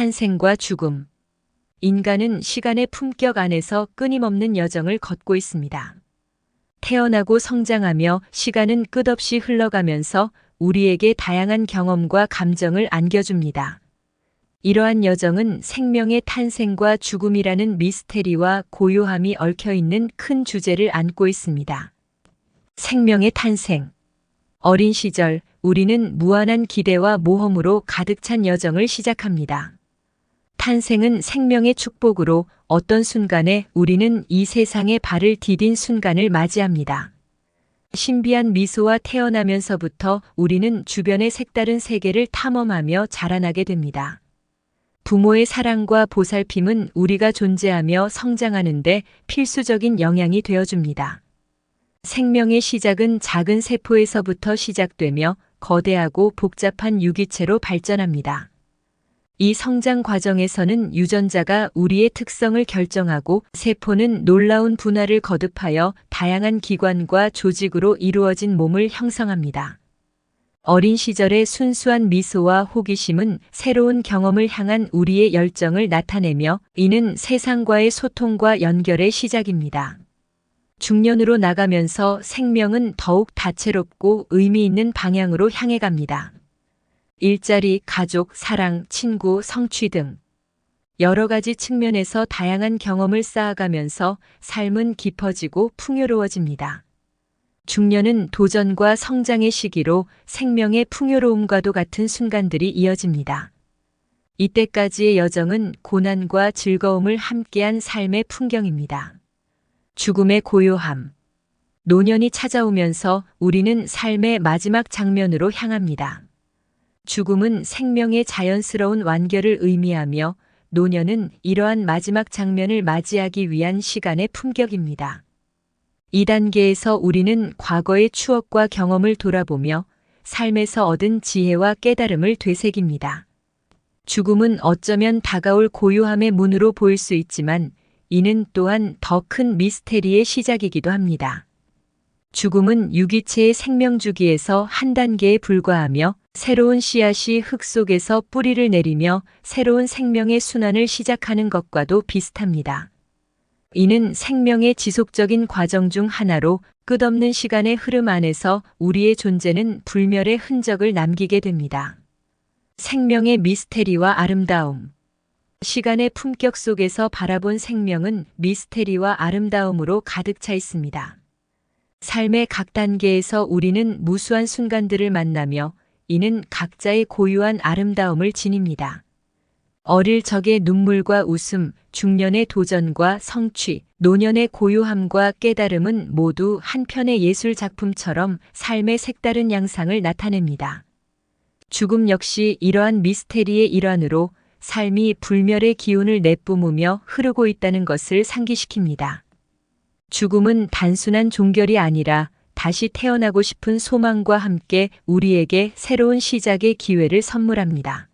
탄생과 죽음. 인간은 시간의 품격 안에서 끊임없는 여정을 걷고 있습니다. 태어나고 성장하며 시간은 끝없이 흘러가면서 우리에게 다양한 경험과 감정을 안겨줍니다. 이러한 여정은 생명의 탄생과 죽음이라는 미스테리와 고요함이 얽혀 있는 큰 주제를 안고 있습니다. 생명의 탄생. 어린 시절, 우리는 무한한 기대와 모험으로 가득 찬 여정을 시작합니다. 탄생은 생명의 축복으로 어떤 순간에 우리는 이 세상에 발을 디딘 순간을 맞이합니다. 신비한 미소와 태어나면서부터 우리는 주변의 색다른 세계를 탐험하며 자라나게 됩니다. 부모의 사랑과 보살핌은 우리가 존재하며 성장하는데 필수적인 영향이 되어줍니다. 생명의 시작은 작은 세포에서부터 시작되며 거대하고 복잡한 유기체로 발전합니다. 이 성장 과정에서는 유전자가 우리의 특성을 결정하고 세포는 놀라운 분화를 거듭하여 다양한 기관과 조직으로 이루어진 몸을 형성합니다. 어린 시절의 순수한 미소와 호기심은 새로운 경험을 향한 우리의 열정을 나타내며 이는 세상과의 소통과 연결의 시작입니다. 중년으로 나가면서 생명은 더욱 다채롭고 의미 있는 방향으로 향해 갑니다. 일자리, 가족, 사랑, 친구, 성취 등 여러 가지 측면에서 다양한 경험을 쌓아가면서 삶은 깊어지고 풍요로워집니다. 중년은 도전과 성장의 시기로 생명의 풍요로움과도 같은 순간들이 이어집니다. 이때까지의 여정은 고난과 즐거움을 함께한 삶의 풍경입니다. 죽음의 고요함. 노년이 찾아오면서 우리는 삶의 마지막 장면으로 향합니다. 죽음은 생명의 자연스러운 완결을 의미하며 노년은 이러한 마지막 장면을 맞이하기 위한 시간의 품격입니다. 이 단계에서 우리는 과거의 추억과 경험을 돌아보며 삶에서 얻은 지혜와 깨달음을 되새깁니다. 죽음은 어쩌면 다가올 고요함의 문으로 보일 수 있지만 이는 또한 더 큰 미스테리의 시작이기도 합니다. 죽음은 유기체의 생명주기에서 한 단계에 불과하며 새로운 씨앗이 흙 속에서 뿌리를 내리며 새로운 생명의 순환을 시작하는 것과도 비슷합니다. 이는 생명의 지속적인 과정 중 하나로 끝없는 시간의 흐름 안에서 우리의 존재는 불멸의 흔적을 남기게 됩니다. 생명의 미스테리와 아름다움. 시간의 품격 속에서 바라본 생명은 미스테리와 아름다움으로 가득 차 있습니다. 삶의 각 단계에서 우리는 무수한 순간들을 만나며 이는 각자의 고유한 아름다움을 지닙니다. 어릴 적의 눈물과 웃음, 중년의 도전과 성취, 노년의 고요함과 깨달음은 모두 한 편의 예술 작품처럼 삶의 색다른 양상을 나타냅니다. 죽음 역시 이러한 미스테리의 일환으로 삶이 불멸의 기운을 내뿜으며 흐르고 있다는 것을 상기시킵니다. 죽음은 단순한 종결이 아니라 다시 태어나고 싶은 소망과 함께 우리에게 새로운 시작의 기회를 선물합니다.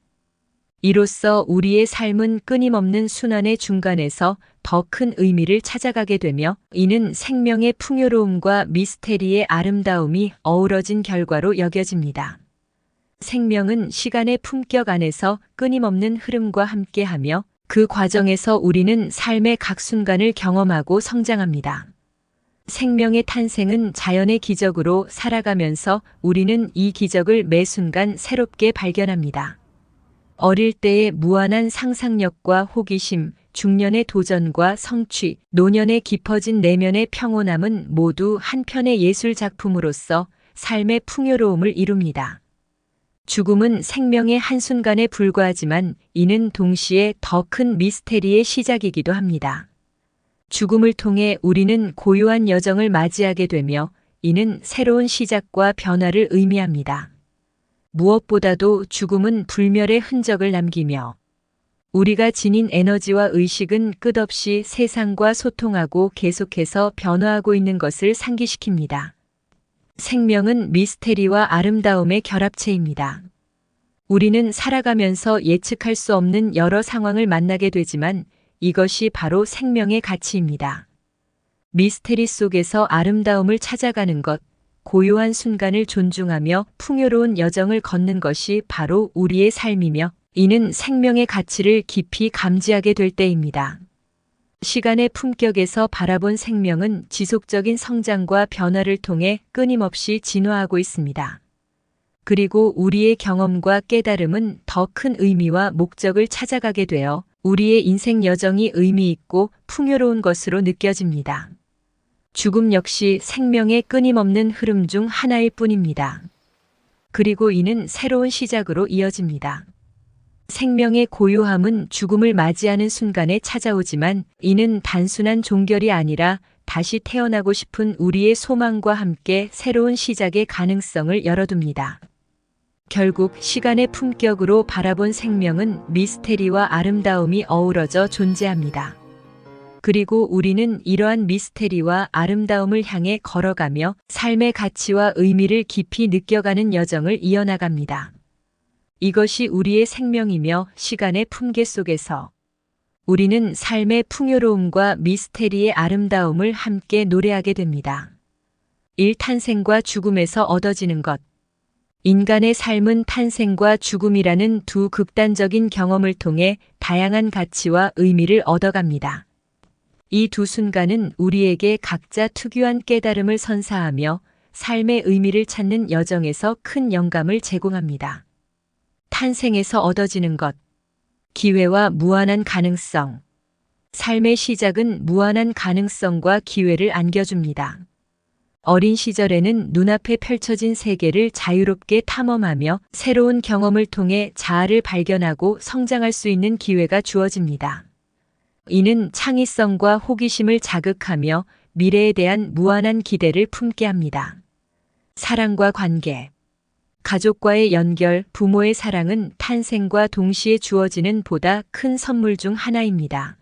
이로써 우리의 삶은 끊임없는 순환의 중간에서 더 큰 의미를 찾아가게 되며 이는 생명의 풍요로움과 미스테리의 아름다움이 어우러진 결과로 여겨집니다. 생명은 시간의 품격 안에서 끊임없는 흐름과 함께하며 그 과정에서 우리는 삶의 각 순간을 경험하고 성장합니다. 생명의 탄생은 자연의 기적으로 살아가면서 우리는 이 기적을 매 순간 새롭게 발견합니다. 어릴 때의 무한한 상상력과 호기심, 중년의 도전과 성취, 노년의 깊어진 내면의 평온함은 모두 한 편의 예술 작품으로서 삶의 풍요로움을 이룹니다. 죽음은 생명의 한순간에 불과하지만 이는 동시에 더 큰 미스테리의 시작이기도 합니다. 죽음을 통해 우리는 고요한 여정을 맞이하게 되며 이는 새로운 시작과 변화를 의미합니다. 무엇보다도 죽음은 불멸의 흔적을 남기며 우리가 지닌 에너지와 의식은 끝없이 세상과 소통하고 계속해서 변화하고 있는 것을 상기시킵니다. 생명은 미스테리와 아름다움의 결합체입니다. 우리는 살아가면서 예측할 수 없는 여러 상황을 만나게 되지만 이것이 바로 생명의 가치입니다. 미스테리 속에서 아름다움을 찾아가는 것, 고요한 순간을 존중하며 풍요로운 여정을 걷는 것이 바로 우리의 삶이며 이는 생명의 가치를 깊이 감지하게 될 때입니다. 시간의 품격에서 바라본 생명은 지속적인 성장과 변화를 통해 끊임없이 진화하고 있습니다. 그리고 우리의 경험과 깨달음은 더 큰 의미와 목적을 찾아가게 되어 우리의 인생 여정이 의미 있고 풍요로운 것으로 느껴집니다. 죽음 역시 생명의 끊임없는 흐름 중 하나일 뿐입니다. 그리고 이는 새로운 시작으로 이어집니다. 생명의 고요함은 죽음을 맞이하는 순간에 찾아오지만 이는 단순한 종결이 아니라 다시 태어나고 싶은 우리의 소망과 함께 새로운 시작의 가능성을 열어둡니다. 결국 시간의 품격으로 바라본 생명은 미스테리와 아름다움이 어우러져 존재합니다. 그리고 우리는 이러한 미스테리와 아름다움을 향해 걸어가며 삶의 가치와 의미를 깊이 느껴가는 여정을 이어나갑니다. 이것이 우리의 생명이며 시간의 품계 속에서 우리는 삶의 풍요로움과 미스테리의 아름다움을 함께 노래하게 됩니다. 일 탄생과 죽음에서 얻어지는 것. 인간의 삶은 탄생과 죽음이라는 두 극단적인 경험을 통해 다양한 가치와 의미를 얻어갑니다. 이 두 순간은 우리에게 각자 특유한 깨달음을 선사하며 삶의 의미를 찾는 여정에서 큰 영감을 제공합니다. 탄생에서 얻어지는 것. 기회와 무한한 가능성. 삶의 시작은 무한한 가능성과 기회를 안겨줍니다. 어린 시절에는 눈앞에 펼쳐진 세계를 자유롭게 탐험하며 새로운 경험을 통해 자아를 발견하고 성장할 수 있는 기회가 주어집니다. 이는 창의성과 호기심을 자극하며 미래에 대한 무한한 기대를 품게 합니다. 사랑과 관계. 가족과의 연결, 부모의 사랑은 탄생과 동시에 주어지는 보다 큰 선물 중 하나입니다.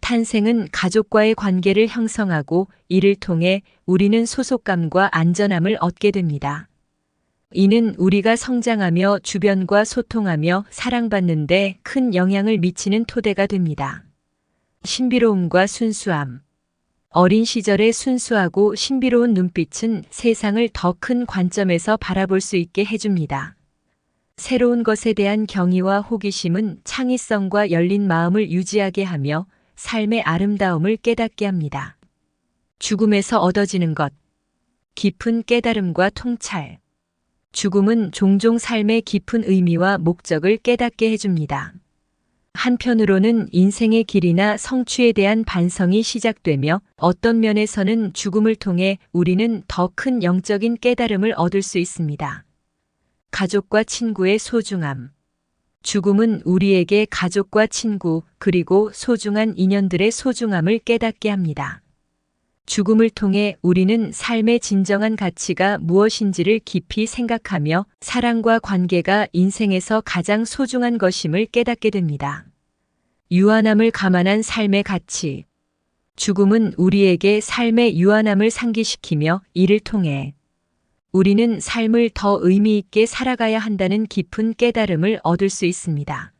탄생은 가족과의 관계를 형성하고 이를 통해 우리는 소속감과 안전함을 얻게 됩니다. 이는 우리가 성장하며 주변과 소통하며 사랑받는데 큰 영향을 미치는 토대가 됩니다. 신비로움과 순수함. 어린 시절의 순수하고 신비로운 눈빛은 세상을 더 큰 관점에서 바라볼 수 있게 해줍니다. 새로운 것에 대한 경의와 호기심은 창의성과 열린 마음을 유지하게 하며 삶의 아름다움을 깨닫게 합니다. 죽음에서 얻어지는 것. 깊은 깨달음과 통찰. 죽음은 종종 삶의 깊은 의미와 목적을 깨닫게 해줍니다. 한편으로는 인생의 길이나 성취에 대한 반성이 시작되며 어떤 면에서는 죽음을 통해 우리는 더 큰 영적인 깨달음을 얻을 수 있습니다. 가족과 친구의 소중함. 죽음은 우리에게 가족과 친구 그리고 소중한 인연들의 소중함을 깨닫게 합니다. 죽음을 통해 우리는 삶의 진정한 가치가 무엇인지를 깊이 생각하며 사랑과 관계가 인생에서 가장 소중한 것임을 깨닫게 됩니다. 유한함을 감안한 삶의 가치. 죽음은 우리에게 삶의 유한함을 상기시키며 이를 통해 우리는 삶을 더 의미 있게 살아가야 한다는 깊은 깨달음을 얻을 수 있습니다.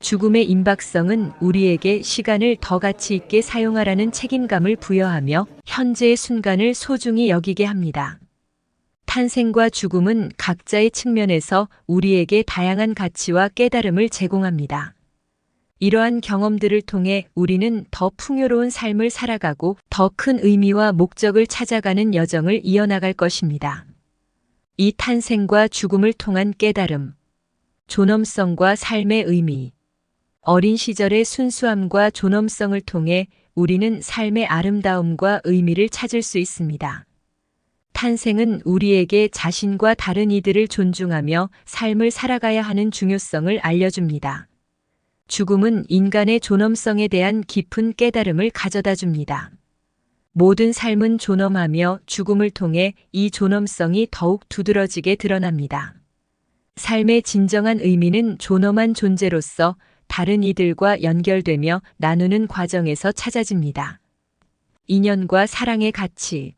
죽음의 임박성은 우리에게 시간을 더 가치 있게 사용하라는 책임감을 부여하며 현재의 순간을 소중히 여기게 합니다. 탄생과 죽음은 각자의 측면에서 우리에게 다양한 가치와 깨달음을 제공합니다. 이러한 경험들을 통해 우리는 더 풍요로운 삶을 살아가고 더 큰 의미와 목적을 찾아가는 여정을 이어나갈 것입니다. 이 탄생과 죽음을 통한 깨달음, 존엄성과 삶의 의미, 어린 시절의 순수함과 존엄성을 통해 우리는 삶의 아름다움과 의미를 찾을 수 있습니다. 탄생은 우리에게 자신과 다른 이들을 존중하며 삶을 살아가야 하는 중요성을 알려줍니다. 죽음은 인간의 존엄성에 대한 깊은 깨달음을 가져다 줍니다. 모든 삶은 존엄하며 죽음을 통해 이 존엄성이 더욱 두드러지게 드러납니다. 삶의 진정한 의미는 존엄한 존재로서 다른 이들과 연결되며 나누는 과정에서 찾아집니다. 인연과 사랑의 가치.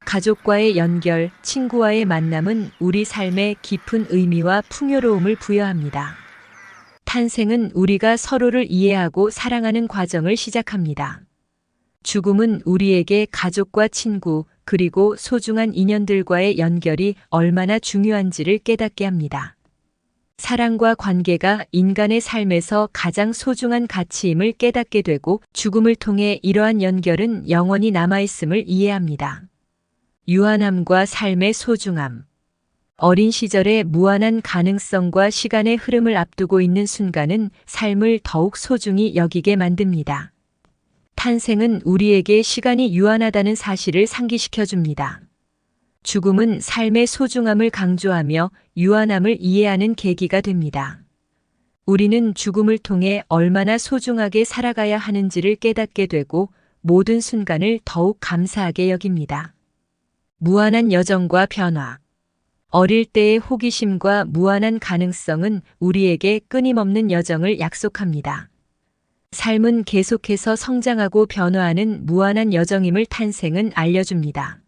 가족과의 연결, 친구와의 만남은 우리 삶에 깊은 의미와 풍요로움을 부여합니다. 탄생은 우리가 서로를 이해하고 사랑하는 과정을 시작합니다. 죽음은 우리에게 가족과 친구, 그리고 소중한 인연들과의 연결이 얼마나 중요한지를 깨닫게 합니다. 사랑과 관계가 인간의 삶에서 가장 소중한 가치임을 깨닫게 되고 죽음을 통해 이러한 연결은 영원히 남아있음을 이해합니다. 유한함과 삶의 소중함. 어린 시절의 무한한 가능성과 시간의 흐름을 앞두고 있는 순간은 삶을 더욱 소중히 여기게 만듭니다. 탄생은 우리에게 시간이 유한하다는 사실을 상기시켜 줍니다. 죽음은 삶의 소중함을 강조하며 유한함을 이해하는 계기가 됩니다. 우리는 죽음을 통해 얼마나 소중하게 살아가야 하는지를 깨닫게 되고 모든 순간을 더욱 감사하게 여깁니다. 무한한 여정과 변화. 어릴 때의 호기심과 무한한 가능성은 우리에게 끊임없는 여정을 약속합니다. 삶은 계속해서 성장하고 변화하는 무한한 여정임을 탄생은 알려줍니다.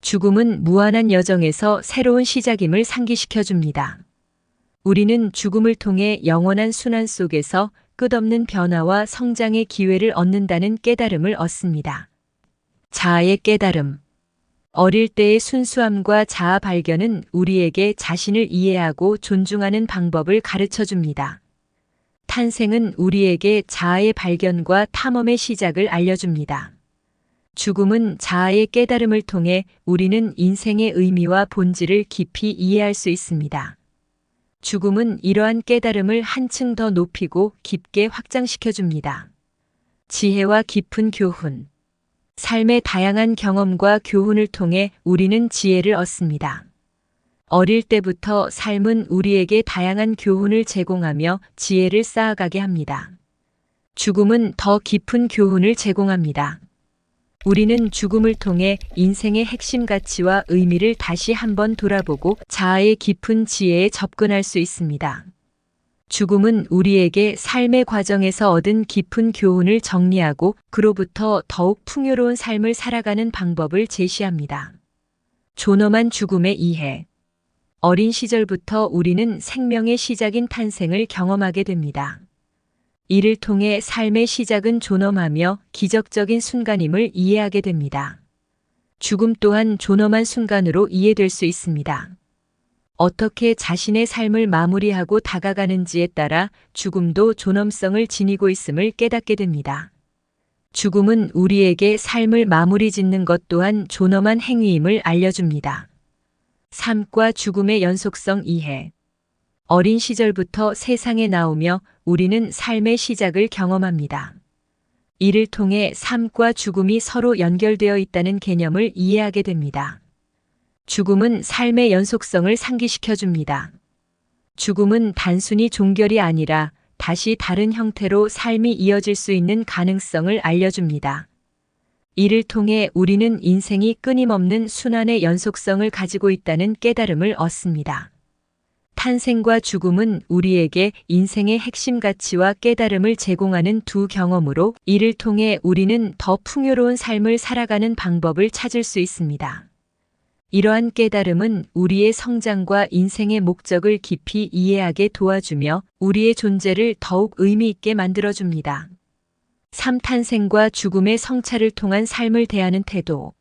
죽음은 무한한 여정에서 새로운 시작임을 상기시켜 줍니다. 우리는 죽음을 통해 영원한 순환 속에서 끝없는 변화와 성장의 기회를 얻는다는 깨달음을 얻습니다. 자아의 깨달음. 어릴 때의 순수함과 자아 발견은 우리에게 자신을 이해하고 존중하는 방법을 가르쳐 줍니다. 탄생은 우리에게 자아의 발견과 탐험의 시작을 알려줍니다. 죽음은 자아의 깨달음을 통해 우리는 인생의 의미와 본질을 깊이 이해할 수 있습니다. 죽음은 이러한 깨달음을 한층 더 높이고 깊게 확장시켜 줍니다. 지혜와 깊은 교훈. 삶의 다양한 경험과 교훈을 통해 우리는 지혜를 얻습니다. 어릴 때부터 삶은 우리에게 다양한 교훈을 제공하며 지혜를 쌓아가게 합니다. 죽음은 더 깊은 교훈을 제공합니다. 우리는 죽음을 통해 인생의 핵심 가치와 의미를 다시 한번 돌아보고 자아의 깊은 지혜에 접근할 수 있습니다. 죽음은 우리에게 삶의 과정에서 얻은 깊은 교훈을 정리하고 그로부터 더욱 풍요로운 삶을 살아가는 방법을 제시합니다. 존엄한 죽음의 이해. 어린 시절부터 우리는 생명의 시작인 탄생을 경험하게 됩니다. 이를 통해 삶의 시작은 존엄하며 기적적인 순간임을 이해하게 됩니다. 죽음 또한 존엄한 순간으로 이해될 수 있습니다. 어떻게 자신의 삶을 마무리하고 다가가는지에 따라 죽음도 존엄성을 지니고 있음을 깨닫게 됩니다. 죽음은 우리에게 삶을 마무리 짓는 것 또한 존엄한 행위임을 알려줍니다. 삶과 죽음의 연속성 이해. 어린 시절부터 세상에 나오며 우리는 삶의 시작을 경험합니다. 이를 통해 삶과 죽음이 서로 연결되어 있다는 개념을 이해하게 됩니다. 죽음은 삶의 연속성을 상기시켜 줍니다. 죽음은 단순히 종결이 아니라 다시 다른 형태로 삶이 이어질 수 있는 가능성을 알려줍니다. 이를 통해 우리는 인생이 끊임없는 순환의 연속성을 가지고 있다는 깨달음을 얻습니다. 탄생과 죽음은 우리에게 인생의 핵심 가치와 깨달음을 제공하는 두 경험으로 이를 통해 우리는 더 풍요로운 삶을 살아가는 방법을 찾을 수 있습니다. 이러한 깨달음은 우리의 성장과 인생의 목적을 깊이 이해하게 도와주며 우리의 존재를 더욱 의미 있게 만들어줍니다. 삶 탄생과 죽음의 성찰을 통한 삶을 대하는 태도.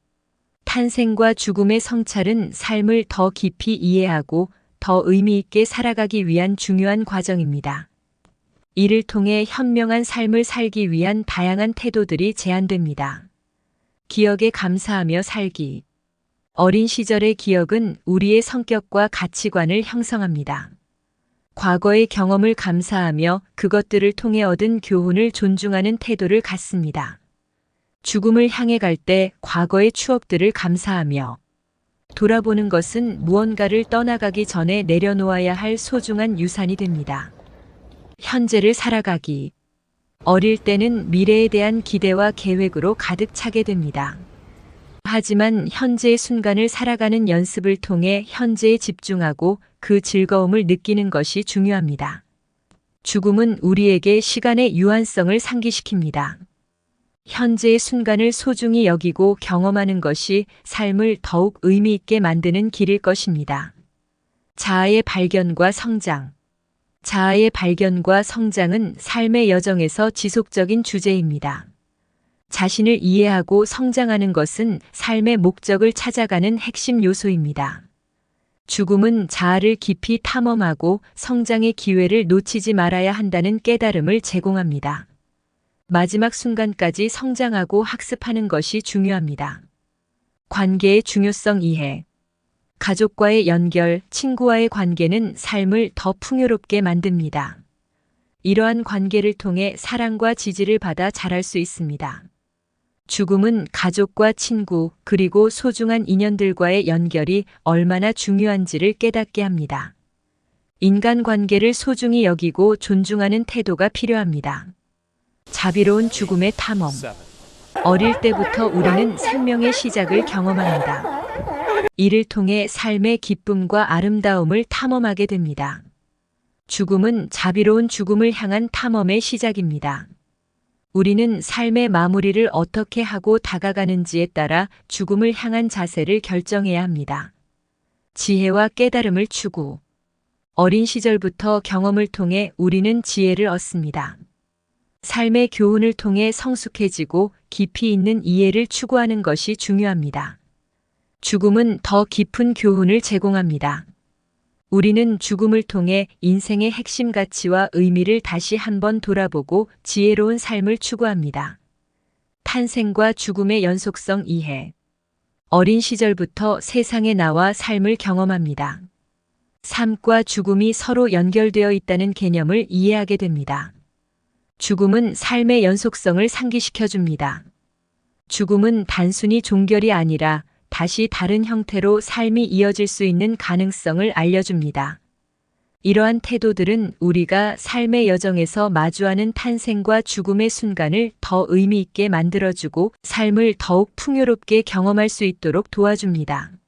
탄생과 죽음의 성찰은 삶을 더 깊이 이해하고 더 의미 있게 살아가기 위한 중요한 과정입니다. 이를 통해 현명한 삶을 살기 위한 다양한 태도들이 제한됩니다. 기억에 감사하며 살기. 어린 시절의 기억은 우리의 성격과 가치관을 형성합니다. 과거의 경험을 감사하며 그것들을 통해 얻은 교훈을 존중하는 태도를 갖습니다. 죽음을 향해 갈 때 과거의 추억들을 감사하며 돌아보는 것은 무언가를 떠나가기 전에 내려놓아야 할 소중한 유산이 됩니다. 현재를 살아가기. 어릴 때는 미래에 대한 기대와 계획으로 가득 차게 됩니다. 하지만 현재의 순간을 살아가는 연습을 통해 현재에 집중하고 그 즐거움을 느끼는 것이 중요합니다. 죽음은 우리에게 시간의 유한성을 상기시킵니다. 현재의 순간을 소중히 여기고 경험하는 것이 삶을 더욱 의미 있게 만드는 길일 것입니다. 자아의 발견과 성장. 자아의 발견과 성장은 삶의 여정에서 지속적인 주제입니다. 자신을 이해하고 성장하는 것은 삶의 목적을 찾아가는 핵심 요소입니다. 죽음은 자아를 깊이 탐험하고 성장의 기회를 놓치지 말아야 한다는 깨달음을 제공합니다. 마지막 순간까지 성장하고 학습하는 것이 중요합니다. 관계의 중요성 이해. 가족과의 연결, 친구와의 관계는 삶을 더 풍요롭게 만듭니다. 이러한 관계를 통해 사랑과 지지를 받아 자랄 수 있습니다. 죽음은 가족과 친구, 그리고 소중한 인연들과의 연결이 얼마나 중요한지를 깨닫게 합니다. 인간 관계를 소중히 여기고 존중하는 태도가 필요합니다. 자비로운 죽음의 탐험. 어릴 때부터 우리는 생명의 시작을 경험합니다. 이를 통해 삶의 기쁨과 아름다움을 탐험하게 됩니다. 죽음은 자비로운 죽음을 향한 탐험의 시작입니다. 우리는 삶의 마무리를 어떻게 하고 다가가는지에 따라 죽음을 향한 자세를 결정해야 합니다. 지혜와 깨달음을 추구. 어린 시절부터 경험을 통해 우리는 지혜를 얻습니다. 삶의 교훈을 통해 성숙해지고 깊이 있는 이해를 추구하는 것이 중요합니다. 죽음은 더 깊은 교훈을 제공합니다. 우리는 죽음을 통해 인생의 핵심 가치와 의미를 다시 한번 돌아보고 지혜로운 삶을 추구합니다. 탄생과 죽음의 연속성 이해. 어린 시절부터 세상에 나와 삶을 경험합니다. 삶과 죽음이 서로 연결되어 있다는 개념을 이해하게 됩니다. 죽음은 삶의 연속성을 상기시켜 줍니다. 죽음은 단순히 종결이 아니라 다시 다른 형태로 삶이 이어질 수 있는 가능성을 알려줍니다. 이러한 태도들은 우리가 삶의 여정에서 마주하는 탄생과 죽음의 순간을 더 의미 있게 만들어주고 삶을 더욱 풍요롭게 경험할 수 있도록 도와줍니다.